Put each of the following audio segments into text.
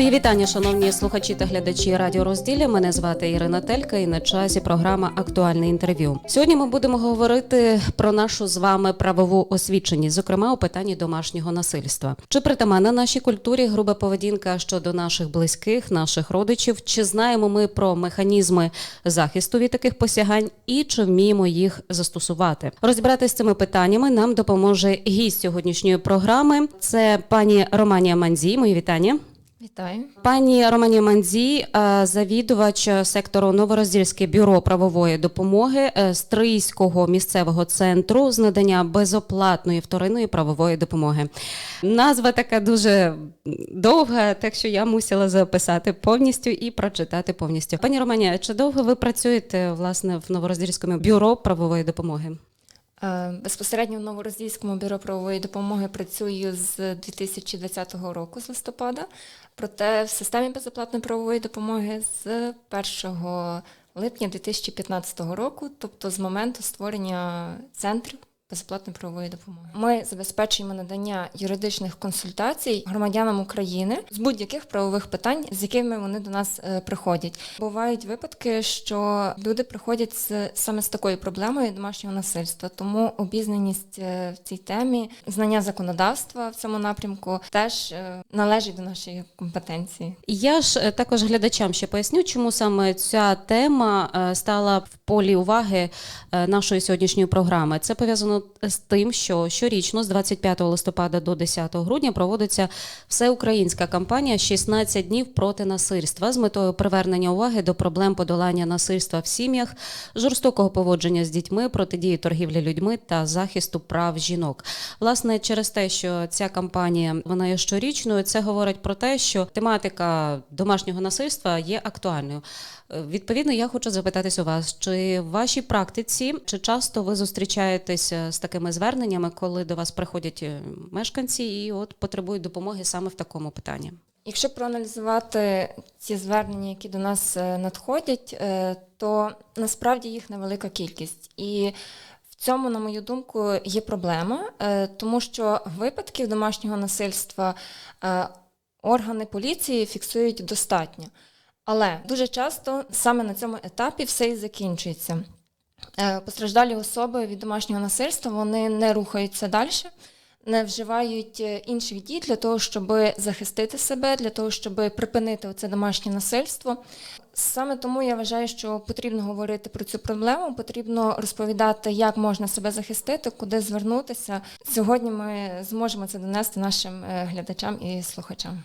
Мої вітання, шановні слухачі та глядачі радіо розділля. Мене звати Ірина Телька і на часі програма Актуальне інтерв'ю. Сьогодні ми будемо говорити про нашу з вами правову освіченість, зокрема у питанні домашнього насильства. Чи притаманна нашій культурі груба поведінка щодо наших близьких, наших родичів? Чи знаємо ми про механізми захисту від таких посягань і чи вміємо їх застосувати? Розібратися з цими питаннями нам допоможе гість сьогоднішньої програми. Це пані Романія Манзій. Мої вітання. Вітаю. Пані Романі Манзі, е, завідувач сектору Новороздільське бюро правової допомоги е, Стрийського місцевого центру з надання безоплатної вторинної правової допомоги. Назва така дуже довга, так що я мусила записати повністю і прочитати повністю. Пані Романі, чи довго ви працюєте власне в Новороздільському бюро правової допомоги? Е, Безпосередньо в Новороздільському бюро правової допомоги працюю з 2020 року, з листопада. Проте в системі безоплатної правової допомоги з 1 липня 2015 року, тобто з моменту створення центрів безоплатної правової допомоги. Ми забезпечуємо надання юридичних консультацій громадянам України з будь-яких правових питань, з якими вони до нас е, приходять. Бувають випадки, що люди приходять з саме з такою проблемою домашнього насильства, тому обізнаність е, в цій темі, знання законодавства в цьому напрямку теж е, належить до нашої компетенції. Я ж також глядачам ще поясню, чому саме ця тема стала в полі уваги нашої сьогоднішньої програми. Це пов'язано з тим, що щорічно з 25 листопада до 10 грудня проводиться всеукраїнська кампанія «16 днів проти насильства з метою привернення уваги до проблем подолання насильства в сім'ях, жорстокого поводження з дітьми, протидії торгівлі людьми та захисту прав жінок. Власне, через те, що ця кампанія вона є щорічною, це говорить про те, що тематика домашнього насильства є актуальною. Відповідно, я хочу запитатись у вас, чи в вашій практиці чи часто ви зустрічаєтеся з такими зверненнями, коли до вас приходять е, мешканці і от потребують допомоги саме в такому питанні? Якщо проаналізувати ці звернення, які до нас е, надходять, е, то насправді їх невелика кількість. І в цьому, на мою думку, є проблема, тому що випадків домашнього насильства органи поліції фіксують достатньо. Але дуже часто саме на цьому етапі все і закінчується. Е, Постраждалі особи від домашнього насильства вони не рухаються далі, не вживають е, інших дій для того, щоб захистити себе, для того, щоб припинити це домашнє насильство. Саме тому я вважаю, що потрібно говорити про цю проблему, потрібно розповідати, як можна себе захистити, куди звернутися. Сьогодні ми зможемо це донести нашим е, глядачам і слухачам.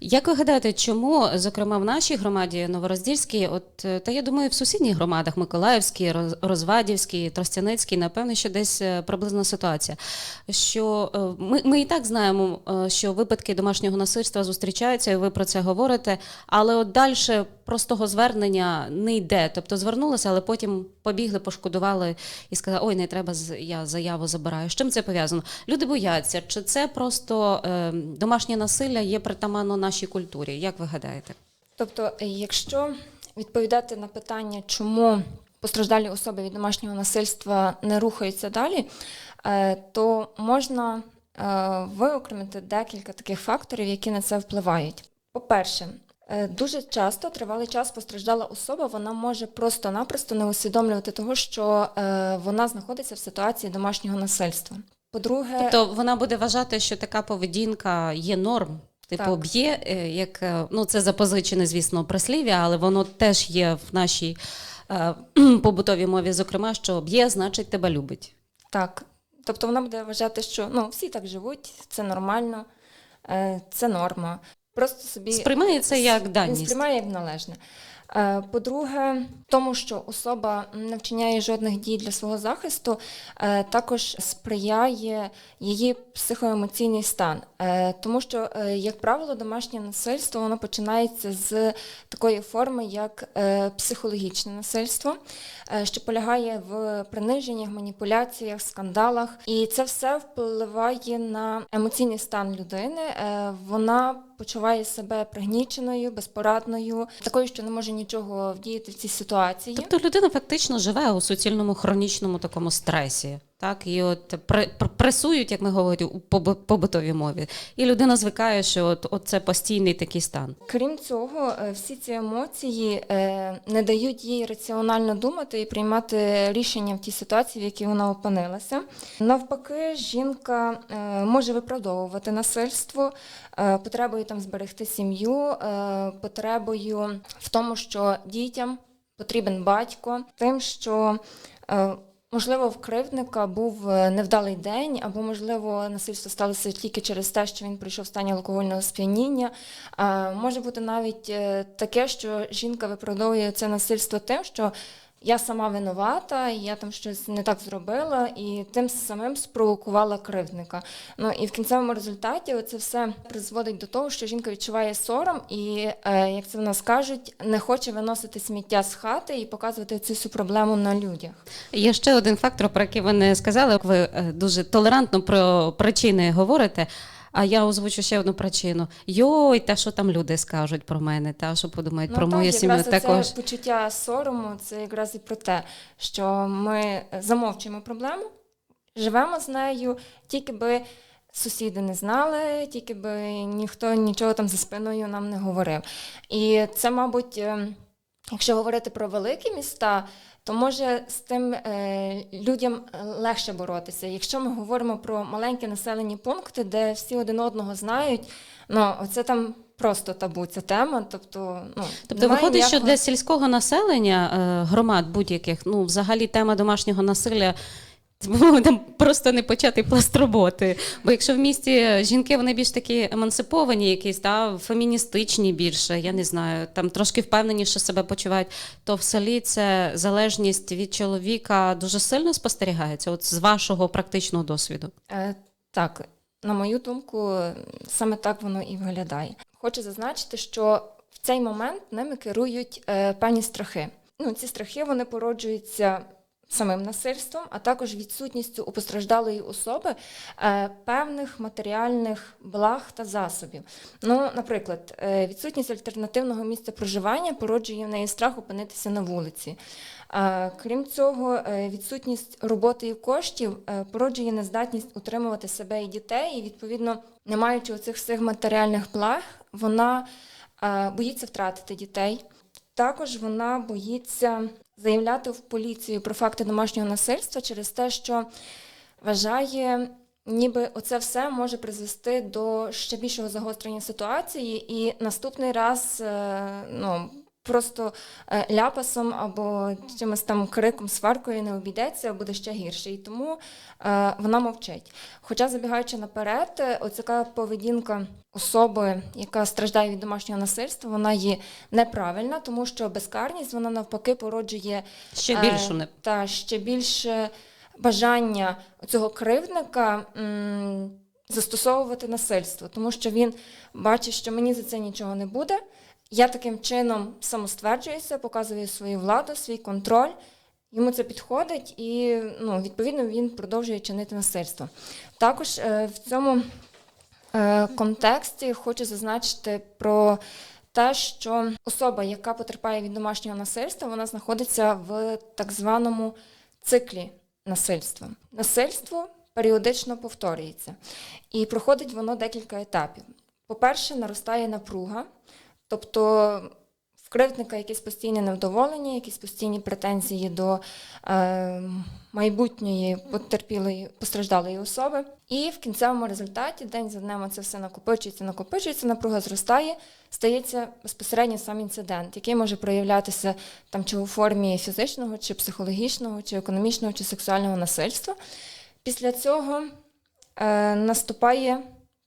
Як ви гадаєте, чому, зокрема, в нашій громаді Новороздільській, от е, та я думаю, в сусідніх громадах Миколаївській, Роз- Розвадівській, Тростяницькій, напевно, що десь е, приблизна ситуація. Що ми, ми і так знаємо, що випадки домашнього насильства зустрічаються, і ви про це говорите, але от далі простого звернення не йде. Тобто звернулися, але потім побігли, пошкодували і сказали, ой, не треба, я заяву забираю. З чим це пов'язано? Люди бояться, чи це просто е, домашнє насилля є притаманно нашій культурі? Як ви гадаєте? Тобто, якщо відповідати на питання, чому постраждалі особи від домашнього насильства не рухаються далі, е, то можна е, виокремити декілька таких факторів, які на це впливають. По-перше, Дуже часто тривалий час постраждала особа, вона може просто-напросто не усвідомлювати того, що е, вона знаходиться в ситуації домашнього насильства. По-друге, Тобто вона буде вважати, що така поведінка є норм. Типу, Так. б'є, е, як е, ну це запозичене, звісно, прислів'я, але воно теж є в нашій е, побутовій мові, зокрема, що б'є, значить тебе любить. Так. Тобто вона буде вважати, що ну, всі так живуть, це нормально, е, це норма. Просто собі Сприймає це як даність. сприймає як належне. Е, По-друге, тому що особа не вчиняє жодних дій для свого захисту, е, також сприяє її психоемоційний стан. Е, Тому що, як правило, домашнє насильство воно починається з такої форми, як психологічне насильство, що полягає в приниженнях, маніпуляціях, скандалах. І це все впливає на емоційний стан людини. Вона почуває себе пригніченою, безпорадною, такою, що не може нічого вдіяти в цій ситуації. Тобто людина фактично живе у суцільному хронічному такому стресі. Так, і от пре- пресують, як ми говоримо, у побу- побутовій мові. І людина звикає, що от, от це постійний такий стан. Крім цього, е, всі ці емоції е, не дають їй раціонально думати і приймати рішення в тій ситуації, в якій вона опинилася. Навпаки, жінка е, може виправдовувати насильство, потребою там зберегти сім'ю, потребою в тому, що дітям потрібен батько, тим, що Можливо, в кривдника був е, невдалий день, або, можливо, насильство сталося тільки через те, що він прийшов в стані алкогольного сп'яніння. Може бути навіть е, таке, що жінка виправдовує це насильство тим, що я сама винувата, я там щось не так зробила, і тим самим спровокувала кривдника. Ну і в кінцевому результаті це все призводить до того, що жінка відчуває сором і, е, як це в нас кажуть, не хоче виносити сміття з хати і показувати цю всю проблему на людях. Є ще один фактор, про який ви не сказали. Ви е, дуже толерантно про причини говорите. А я озвучу ще одну причину. Йой, та що там люди скажуть про мене, та що подумають про Ну, так, мою сім'ю. Також Це почуття сорому, це якраз і про те, що ми замовчуємо проблему, живемо з нею, тільки би сусіди не знали, тільки би ніхто нічого там за спиною нам не говорив. І це, мабуть, е, якщо говорити про великі міста, то може з тим е, людям легше боротися. Якщо ми говоримо про маленькі населені пункти, де всі один одного знають, ну оце там просто табу ця тема. Тобто, ну Тобто виходить, виходить, що для сільського населення е, громад будь-яких, ну взагалі тема домашнього насилля. Там просто не почати пласт роботи. Бо якщо в місті жінки вони більш такі емансиповані, якісь та феміністичні більше, я не знаю, там трошки впевненіше себе почувають, то в селі це залежність від чоловіка дуже сильно спостерігається, от з вашого практичного досвіду. Е, Так, на мою думку, саме так воно і виглядає. Хочу зазначити, що в цей момент ними керують е, певні страхи. Ну, ці страхи вони породжуються самим насильством, а також відсутністю у постраждалої особи е, певних матеріальних благ та засобів. Ну, наприклад, е, відсутність альтернативного місця проживання породжує в неї страх опинитися на вулиці. Крім цього, е, відсутність роботи і коштів е, породжує нездатність утримувати себе і дітей, і відповідно, не маючи оцих всіх матеріальних благ, вона е, боїться втратити дітей. Також вона боїться заявляти в поліцію про факти домашнього насильства через те, що вважає, ніби оце все може призвести до ще більшого загострення ситуації, і наступний раз е, ну, просто е, ляпасом або чимось там криком, сваркою не обійдеться, а буде ще гірше. І тому е, вона мовчить. Хоча, забігаючи наперед, е, оцяка поведінка особи, яка страждає від домашнього насильства, вона є неправильна, тому що безкарність вона навпаки породжує Ще більшу не та ще більше бажання цього кривдника застосовувати насильство, тому що він бачить, що мені за це нічого не буде. Я таким чином самостверджуюся, показую свою владу, свій контроль. Йому це підходить, і ну, відповідно він продовжує чинити насильство. Також е, в цьому е, контексті хочу зазначити про те, що особа, яка потерпає від домашнього насильства, вона знаходиться в так званому циклі насильства. Насильство періодично повторюється, і проходить воно декілька етапів. По-перше, наростає напруга, тобто в кривдника якесь постійне невдоволення, якісь постійні претензії до е, майбутньої потерпілої постраждалої особи. І в кінцевому результаті день за днем це все накопичується, накопичується, напруга зростає, стається безпосередньо сам інцидент, який може проявлятися там чи у формі фізичного, чи психологічного, чи економічного, чи сексуального насильства. Після цього е, наступає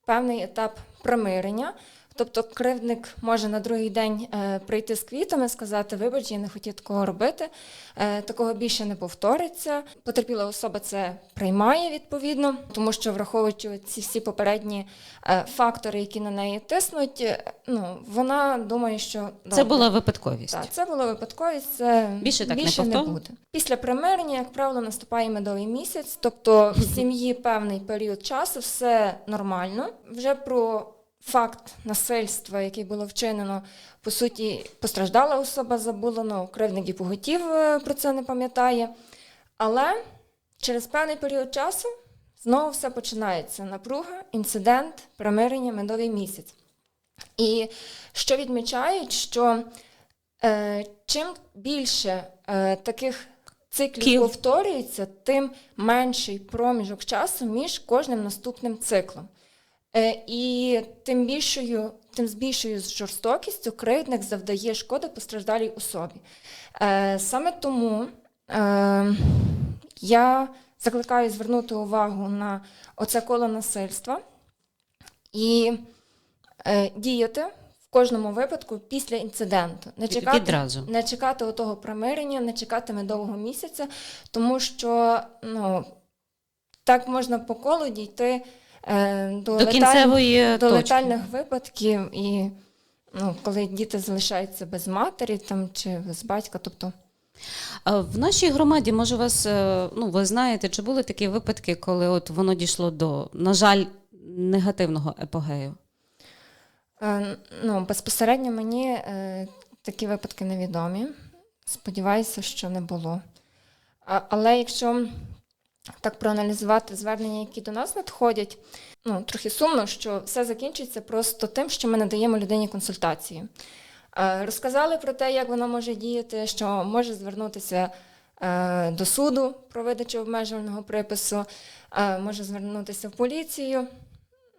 певний етап примирення. Тобто кривдник може на другий день е, прийти з квітами, сказати, вибач, я не хотів такого робити, е, такого більше не повториться. Потерпіла особа це приймає відповідно, тому що враховуючи ці всі попередні е, фактори, які на неї тиснуть, ну вона думає, що це добре. була випадковість. Так, це було випадковість, це Більше так не не буде. Після примирення, як правило, наступає медовий місяць, тобто в сім'ї певний період часу, все нормально. Вже про факт насильства, який було вчинено, по суті, постраждала особа забула, ну, кривник і поготів е, про це не пам'ятає. Але через певний період часу знову все починається. Напруга, інцидент, примирення, медовий місяць. І що відмічають, що е, чим більше е, таких циклів Кіл. повторюється, тим менший проміжок часу між кожним наступним циклом. Е, і тим більшою, тим з більшою жорстокістю кривдник завдає шкоди постраждалій особі. Е, саме тому е, я закликаю звернути увагу на оце коло насильства і діяти в кожному випадку після інциденту. Не чекати, Відразу. не чекати отого примирення, не чекати медового місяця, тому що ну, так можна по колу дійти до, До кінцевої до точки. летальних випадків, і ну, коли діти залишаються без матері там, чи без батька, тобто В нашій громаді, може, вас, е, ну, ви знаєте, чи були такі випадки, коли от воно дійшло до, на жаль, негативного епогею? Е, Ну, безпосередньо мені е, такі випадки невідомі. Сподіваюся, що не було. А, але якщо так проаналізувати звернення, які до нас надходять, ну, трохи сумно, що все закінчується просто тим, що ми надаємо людині консультації. Е, розказали про те, як воно може діяти, що може звернутися е, до суду про видачу обмежувального припису, е, може звернутися в поліцію.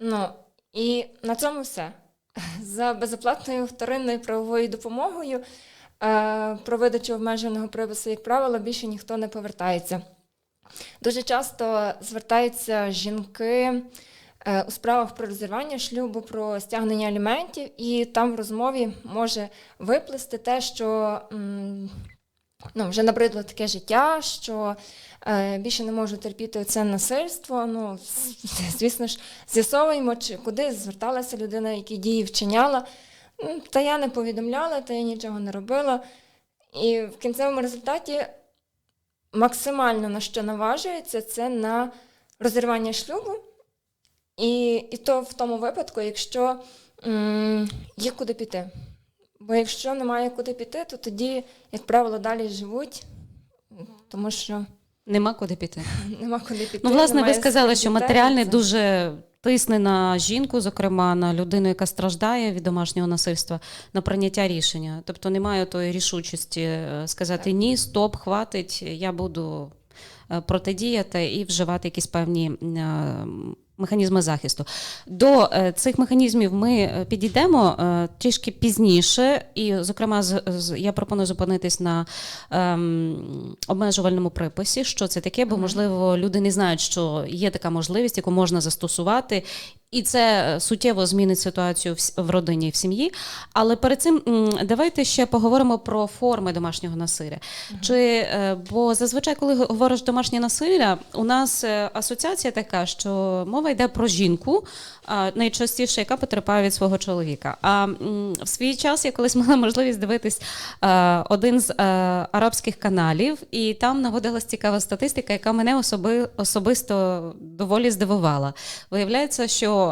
Ну, і на цьому все. За безоплатною вторинною правовою допомогою про видачу обмеженого припису, як правило, більше ніхто не повертається. Дуже часто звертаються жінки е, у справах про розірвання шлюбу, про стягнення аліментів, і там в розмові може виплисти те, що ну, вже набридло таке життя, що е, більше не можу терпіти це насильство. Ну, звісно ж, з'ясовуємо, чи куди зверталася людина, які дії вчиняла. Та я не повідомляла, та я нічого не робила. І в кінцевому результаті максимально на що наважується, це на розірвання шлюбу. І, і то в тому випадку, якщо м, є куди піти. Бо якщо немає куди піти, то тоді, як правило, далі живуть, тому що Нема куди піти. нема куди піти. Ну, власне, ви сказали, що дітей, матеріальне дуже тисне на жінку, зокрема на людину, яка страждає від домашнього насильства, на прийняття рішення. Тобто немає тої рішучості е, сказати ні, стоп, хватить, я буду е, протидіяти і вживати якісь певні е, механізми захисту. До е, цих механізмів ми е, підійдемо е, трішки пізніше, і, зокрема, я пропоную зупинитись на ем, обмежувальному приписі. Що це таке? Бо, можливо, люди не знають, що є така можливість, яку можна застосувати. І це е, суттєво змінить ситуацію в, родині і в сім'ї. Але перед цим давайте ще поговоримо про форми домашнього насилля. Чи, е, бо зазвичай, коли говориш домашнє насилля, у нас е, асоціація така, що мова йде про жінку, найчастіше, яка потерпає від свого чоловіка. А в свій час я колись мала можливість дивитись е, один з е, арабських каналів, і там наводилась цікава статистика, яка мене особи, особисто доволі здивувала. Виявляється, що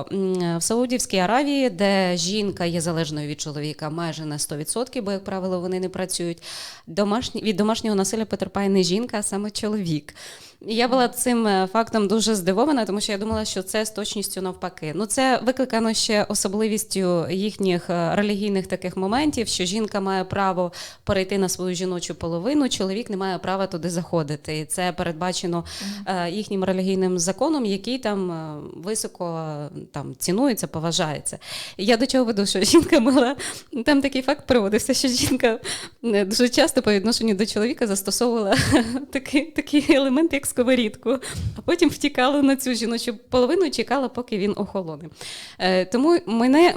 в Саудівській Аравії, де жінка є залежною від чоловіка майже на 100%, бо, як правило, вони не працюють, домашні, від домашнього насилля потерпає не жінка, а саме чоловік. І Я була цим е, фактом дуже здивована, тому що я думала, що це з точністю навпаки. Ну це викликано ще особливістю їхніх е, релігійних таких моментів, що жінка має право перейти на свою жіночу половину, чоловік не має права туди заходити. І це передбачено е, їхнім релігійним законом, який там високо там цінується, поважається. Я до чого веду, що жінка мала там такий факт проводився, що жінка е, дуже часто по відношенню до чоловіка застосовувала такий, такий елемент, як сковорідку, а потім втікала на цю жіночу половину і чекала, поки він охолоне. Е, Тому мене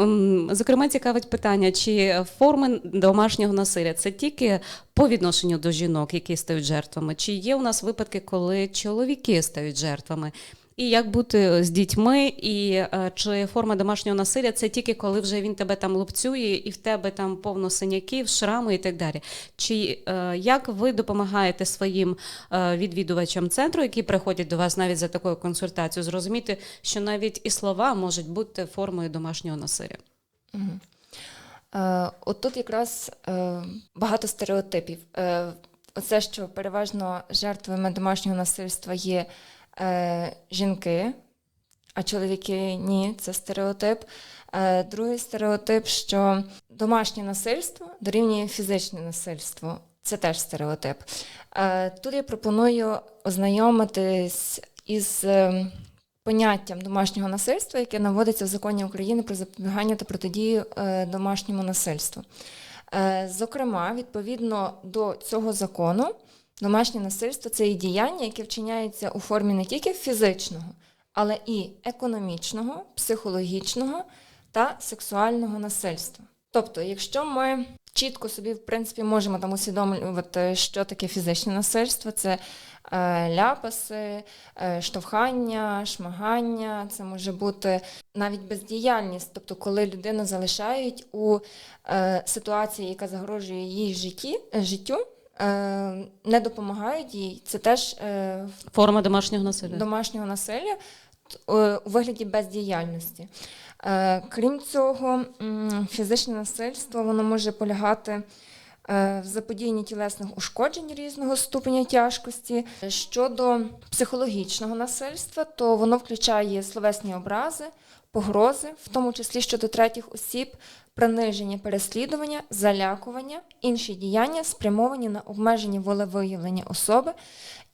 зокрема цікавить питання, чи форми домашнього насилля це тільки по відношенню до жінок, які стають жертвами, чи є у нас випадки, коли чоловіки стають жертвами? І як бути з дітьми, і е, чи форма домашнього насилля це тільки коли вже він тебе там лупцює, і в тебе там повно синяків, шрами і так далі. Чи е, як ви допомагаєте своїм е, відвідувачам центру, які приходять до вас навіть за такою консультацією, зрозуміти, що навіть і слова можуть бути формою домашнього насилля? Е, От тут якраз е, багато стереотипів. Е, оце, що переважно жертвами домашнього насильства є е, жінки, а чоловіки ні, це стереотип. Е, другий стереотип, що домашнє насильство дорівнює фізичне насильство. Це теж стереотип. Е, тут я пропоную ознайомитись із е, поняттям домашнього насильства, яке наводиться в законі України про запобігання та протидію е, домашньому насильству. Зокрема, відповідно до цього закону, домашнє насильство це і діяння, яке вчиняється у формі не тільки фізичного, але і економічного, психологічного та сексуального насильства. Тобто, якщо ми чітко собі, в принципі, можемо там усвідомлювати, що таке фізичне насильство, це е, ляпаси, е, штовхання, шмагання, це може бути навіть бездіяльність, тобто коли людину залишають у е, ситуації, яка загрожує їй житті, життю, не допомагають їй. Це теж е, Форма домашнього насилля. домашнього насилля е, у вигляді бездіяльності. Е, Крім цього, фізичне насильство воно може полягати е, в заподіянні тілесних ушкоджень різного ступеня тяжкості. Щодо психологічного насильства, то воно включає словесні образи, погрози, в тому числі щодо третіх осіб, приниження, переслідування, залякування, інші діяння, спрямовані на обмеження волевиявлення особи.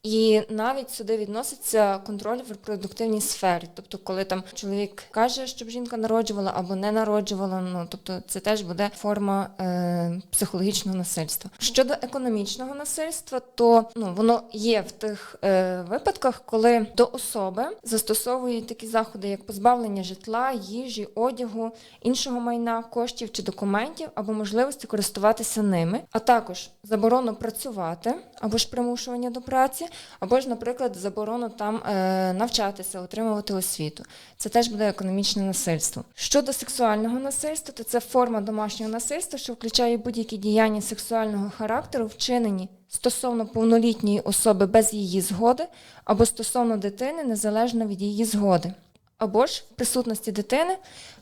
І навіть сюди відноситься контроль в репродуктивній сфері. Тобто, коли там чоловік каже, щоб жінка народжувала або не народжувала, ну тобто це теж буде форма е, психологічного насильства. Щодо економічного насильства, то ну воно є в тих е, випадках, коли до особи застосовують такі заходи, як позбавлення житла, їжі, одягу, іншого майна, коштів чи документів або можливості користуватися ними, а також заборону працювати або ж примушування до праці, або ж, наприклад, заборону там е, навчатися, отримувати освіту. Це теж буде економічне насильство. Щодо сексуального насильства, то це форма домашнього насильства, що включає будь-які діяння сексуального характеру, вчинені стосовно повнолітньої особи без її згоди, або стосовно дитини незалежно від її згоди. Або ж присутності дитини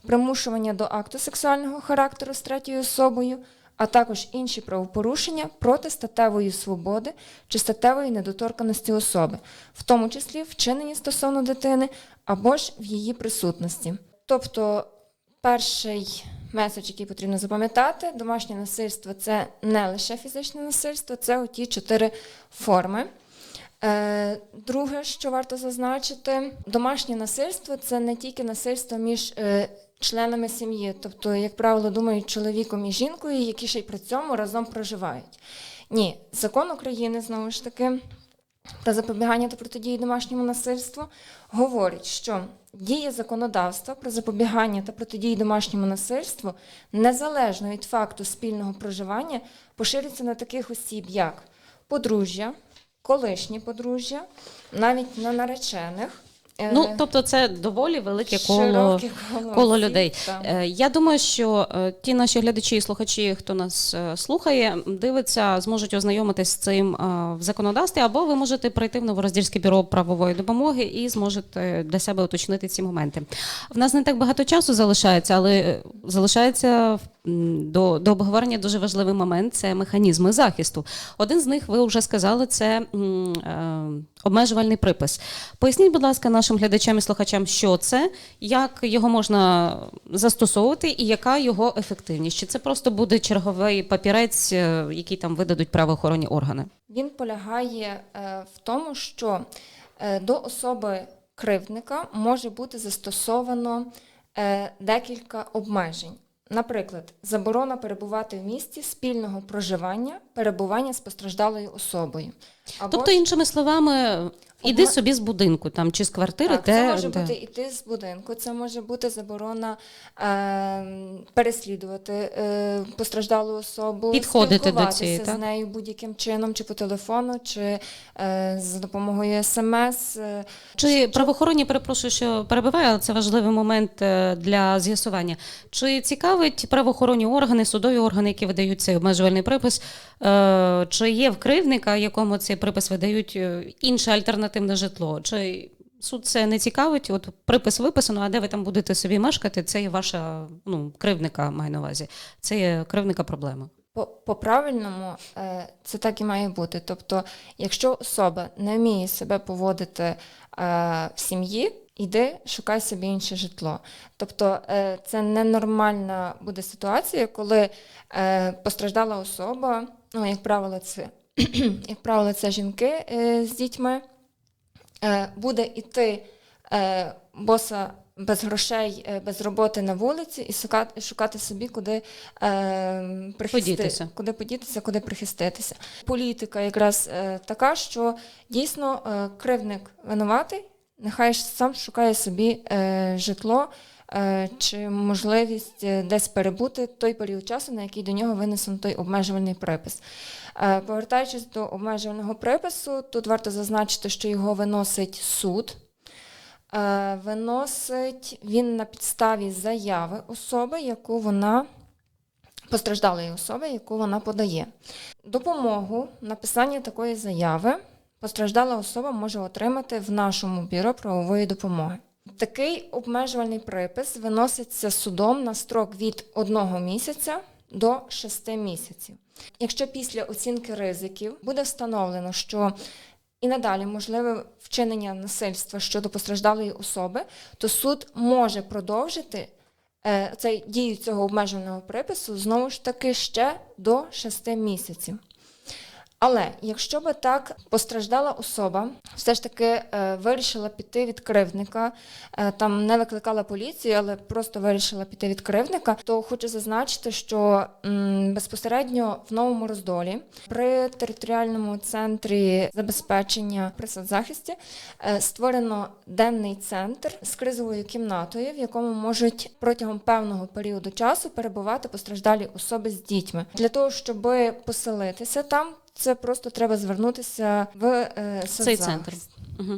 примушування до акту сексуального характеру з третьою особою, а також інші правопорушення проти статевої свободи чи статевої недоторканості особи, в тому числі вчинені стосовно дитини або ж в її присутності. Тобто, перший меседж, який потрібно запам'ятати, домашнє насильство це не лише фізичне насильство, це оті чотири форми. Е, Друге, що варто зазначити, домашнє насильство це не тільки насильство між е, членами сім'ї, тобто, як правило, думають чоловіком і жінкою, які ще й при цьому разом проживають. Ні, закон України знову ж таки про запобігання та протидії домашньому насильству говорить, що дія законодавства про запобігання та протидії домашньому насильству незалежно від факту спільного проживання поширюється на таких осіб, як подружжя, колишні подружжя, навіть на наречених. е, Ну, тобто, це доволі велике коло. коло, коло людей. так. Е, Я думаю, що е, ті наші глядачі і слухачі, хто нас слухає, дивиться, зможуть ознайомитись з цим в законодавстві, або ви можете прийти в Новороздільське бюро правової допомоги і зможете для себе уточнити ці моменти. В нас не так багато часу залишається, але залишається м, до, до обговорення дуже важливий момент це механізми захисту. Один з них ви вже сказали, це е, обмежувальний припис. Поясніть, будь ласка, нашим глядачам і слухачам, що це, як його можна застосовувати і яка його ефективність? Чи це просто буде черговий папірець, е, який там видадуть правоохоронні органи? Він полягає е, в тому, що до особи кривдника може бути застосовано декілька обмежень. Наприклад, заборона перебувати в місті спільного проживання, перебування з постраждалою особою. Або Тобто, іншими словами, іди собі з будинку там чи з квартири, так, де, це може де- бути іти з будинку, це може бути заборона е, переслідувати е, постраждалу особу, Підходити до цієї, з так? нею будь-яким чином, чи по телефону, чи е, за допомогою смс. Е, Чи правоохоронні, перепрошую, що перебиваю, але це важливий момент е, для з'ясування. Чи цікавить правоохоронні органи, судові органи, які видають цей обмежувальний припис, е, чи є в кривдника, якому цей припис видають е, інше альтернативне житло? Чи суд це не цікавить? От припис виписано, а де ви там будете собі мешкати? Це є ваша ну, кривдника, маю на увазі. Це є кривдника проблема. По, по-правильному е, це так і має бути. Тобто, якщо особа не вміє себе поводити е, в сім'ї, іди шукай собі інше житло. Тобто е, це ненормальна буде ситуація, коли постраждала особа, ну, як правило, це, як правило, це жінки з дітьми, буде йти е, боса без грошей, е, без роботи на вулиці і шукати, шукати собі, куди е, Подітися. куди подітися, куди прихиститися. Політика якраз е, така, що дійсно е, кривник винуватий, нехай сам шукає собі е, житло е, чи можливість е, десь перебути той період часу, на який до нього винесено той обмежувальний припис. Е, Повертаючись до обмежувального припису, тут варто зазначити, що його виносить суд. Е, Виносить він на підставі заяви особи, яку вона постраждалої особи, яку вона подає. Допомогу в написанні такої заяви постраждала особа може отримати в нашому бюро правової допомоги. Такий обмежувальний припис виноситься судом на строк від одного місяця до шести місяців. Якщо після оцінки ризиків буде встановлено, що і надалі можливе вчинення насильства щодо постраждалої особи, то суд може продовжити е, цей, дію цього обмеженого припису знову ж таки ще до 6 місяців. Але якщо би так постраждала особа, все ж таки е, вирішила піти від кривдника, е, там не викликала поліцію, але просто вирішила піти від кривдника, то хочу зазначити, що м, безпосередньо в новому роздолі при територіальному центрі забезпечення при соцзахисті е, створено денний центр з кризовою кімнатою, в якому можуть протягом певного періоду часу перебувати постраждалі особи з дітьми. Для того, щоб поселитися там, це просто треба звернутися в е, Цей центр. Угу.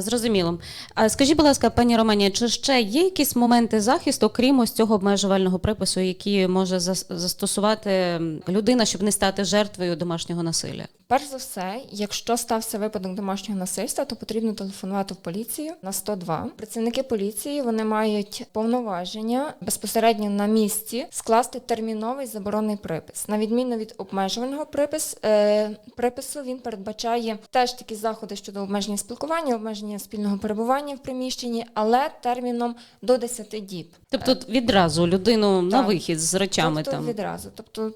Зрозуміло. А скажіть, будь ласка, пані Романі, чи ще є якісь моменти захисту, крім ось цього обмежувального припису, які може зас- застосувати людина, щоб не стати жертвою домашнього насилля? Перш за все, якщо стався випадок домашнього насильства, то потрібно телефонувати в поліцію на 102. Працівники поліції вони мають повноваження безпосередньо на місці скласти терміновий заборонний припис. На відміну від обмежувального припис, е, припису, він передбачає теж такі заходи щодо обмеження спілкування, обмеження спільного перебування в приміщенні, але терміном до 10 діб. Тобто відразу людину на вихід з речами тобто там. відразу. Тобто,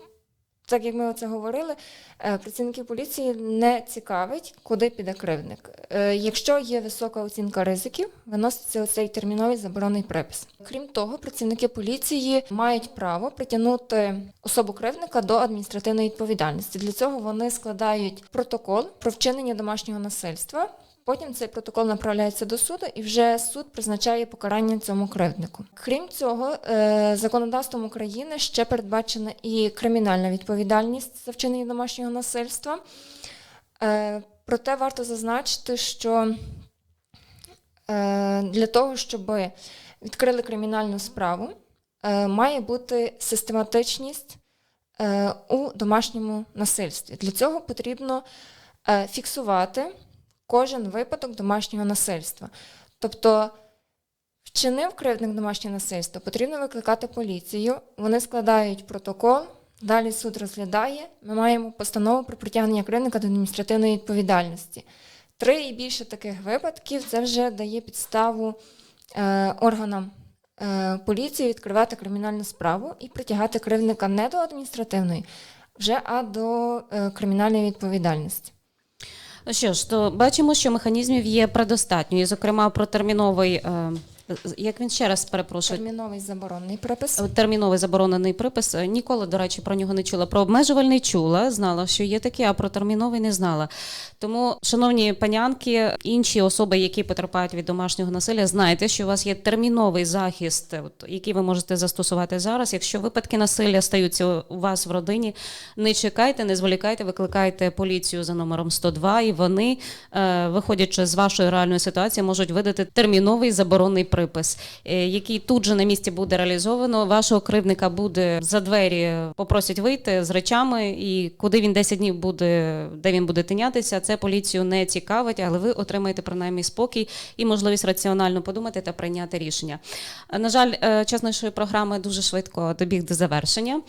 так як ми оце говорили, е, працівники поліції не цікавить, куди піде кривдник. Е, Якщо є висока оцінка ризиків, виноситься цей терміновий заборонний припис. Крім того, працівники поліції мають право притягнути особу кривдника до адміністративної відповідальності. Для цього вони складають протокол про вчинення домашнього насильства. Потім цей протокол направляється до суду, і вже суд призначає покарання цьому кривднику. Крім цього, е, законодавством України ще передбачена і кримінальна відповідальність за вчинення домашнього насильства. Е, Проте варто зазначити, що е, для того, щоб відкрили кримінальну справу, має бути систематичність у домашньому насильстві. Для цього потрібно фіксувати кожен випадок домашнього насильства. Тобто, вчинив кривдник домашнє насильство, потрібно викликати поліцію, вони складають протокол, далі суд розглядає. Ми маємо постанову про притягнення кривдника до адміністративної відповідальності. Три і більше таких випадків це вже дає підставу е, органам е, поліції відкривати кримінальну справу і притягати кривдника не до адміністративної, вже а до е, кримінальної відповідальності. Ну що ж, то бачимо, що механізмів є предостатньо, і, зокрема, про терміновий, е, як він ще раз перепрошую, Терміновий заборонний припис. терміновий заборонений припис. Е, Ніколи, до речі, про нього не чула. Про обмежувальний чула, знала, що є такі, а про терміновий не знала. Тому, шановні панянки, інші особи, які потерпають від домашнього насилля, знайте, що у вас є терміновий захист, е, який ви можете застосувати зараз. Якщо випадки насилля стаються у вас в родині, не чекайте, не зволікайте, викликайте поліцію за номером 102, і вони, е, виходячи з вашої реальної ситуації, можуть видати терміновий заборонний припис. Припис, е, який тут же на місці буде реалізовано. Вашого кривника буде за двері, попросять вийти з речами, і куди він 10 днів буде, де він буде тинятися, це поліцію не цікавить, але ви отримаєте принаймні спокій і можливість раціонально подумати та прийняти рішення. Е, На жаль, е, час нашої програми дуже швидко добіг до завершення.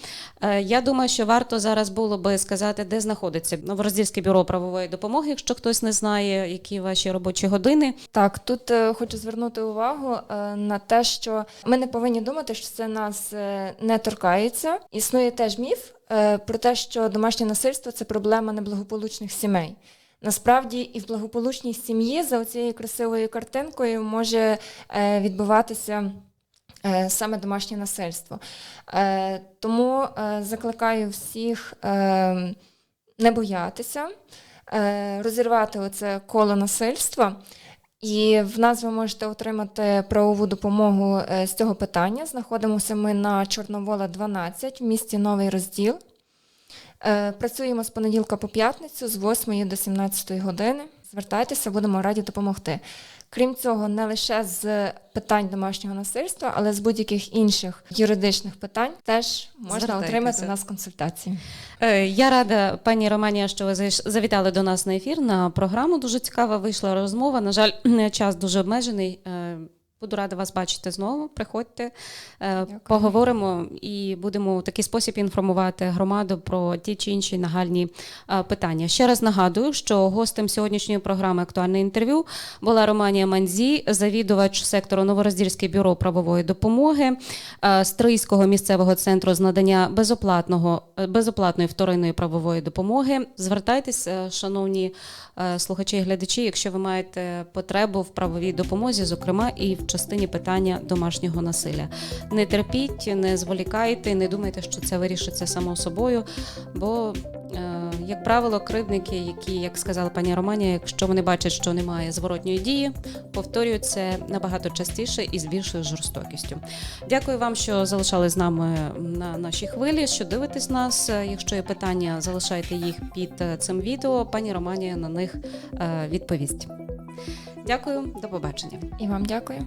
Е, Я думаю, що варто зараз було би сказати, де знаходиться Новороздільське бюро правової допомоги, якщо хтось не знає, які ваші робочі години. Так, тут е, хочу звернути увагу е, на те, що ми не повинні думати, що це нас е, не торкається. Існує теж міф е, про те, що домашнє насильство це проблема неблагополучних сімей. Насправді, і в благополучній сім'ї за цією красивою картинкою може е, відбуватися. е, Саме домашнє насильство. Е, Тому е, закликаю всіх е, не боятися, е, розірвати оце коло насильства. І в нас ви можете отримати правову допомогу е, з цього питання. Знаходимося ми на Чорновола 12 в місті Новий Розділ. Е, Працюємо з понеділка по п'ятницю з 8 до 17 години. Звертайтеся, будемо раді допомогти. Крім цього, не лише з питань домашнього насильства, але з будь-яких інших юридичних питань теж можна Звертайтеся. отримати у нас консультації. Е, Я рада, пані Романія, що ви завітали до нас на ефір на програму. Дуже цікава вийшла розмова. На жаль, час дуже обмежений. Буду рада вас бачити знову. Приходьте, е, поговоримо і будемо в такий спосіб інформувати громаду про ті чи інші нагальні е, питання. Ще раз нагадую, що гостем сьогоднішньої програми Актуальне інтерв'ю була Романія Манзі, завідувач сектору Новороздільське бюро правової допомоги е, Стрийського місцевого центру з надання безоплатного безоплатної вторинної правової допомоги. Звертайтесь, шановні слухачі і глядачі, якщо ви маєте потребу в правовій допомозі, зокрема і в частині питання домашнього насилля. Не терпіть, не зволікайте, не думайте, що це вирішиться само собою. Бо, як правило, кривдники, які, як сказала пані Романія, якщо вони бачать, що немає зворотньої дії, повторюють це набагато частіше і з більшою жорстокістю. Дякую вам, що залишали з нами на нашій хвилі. Що дивитесь нас? Е, Якщо є питання, залишайте їх під е, цим відео. Пані Романія на них е, відповість. Дякую, до побачення. І вам дякую.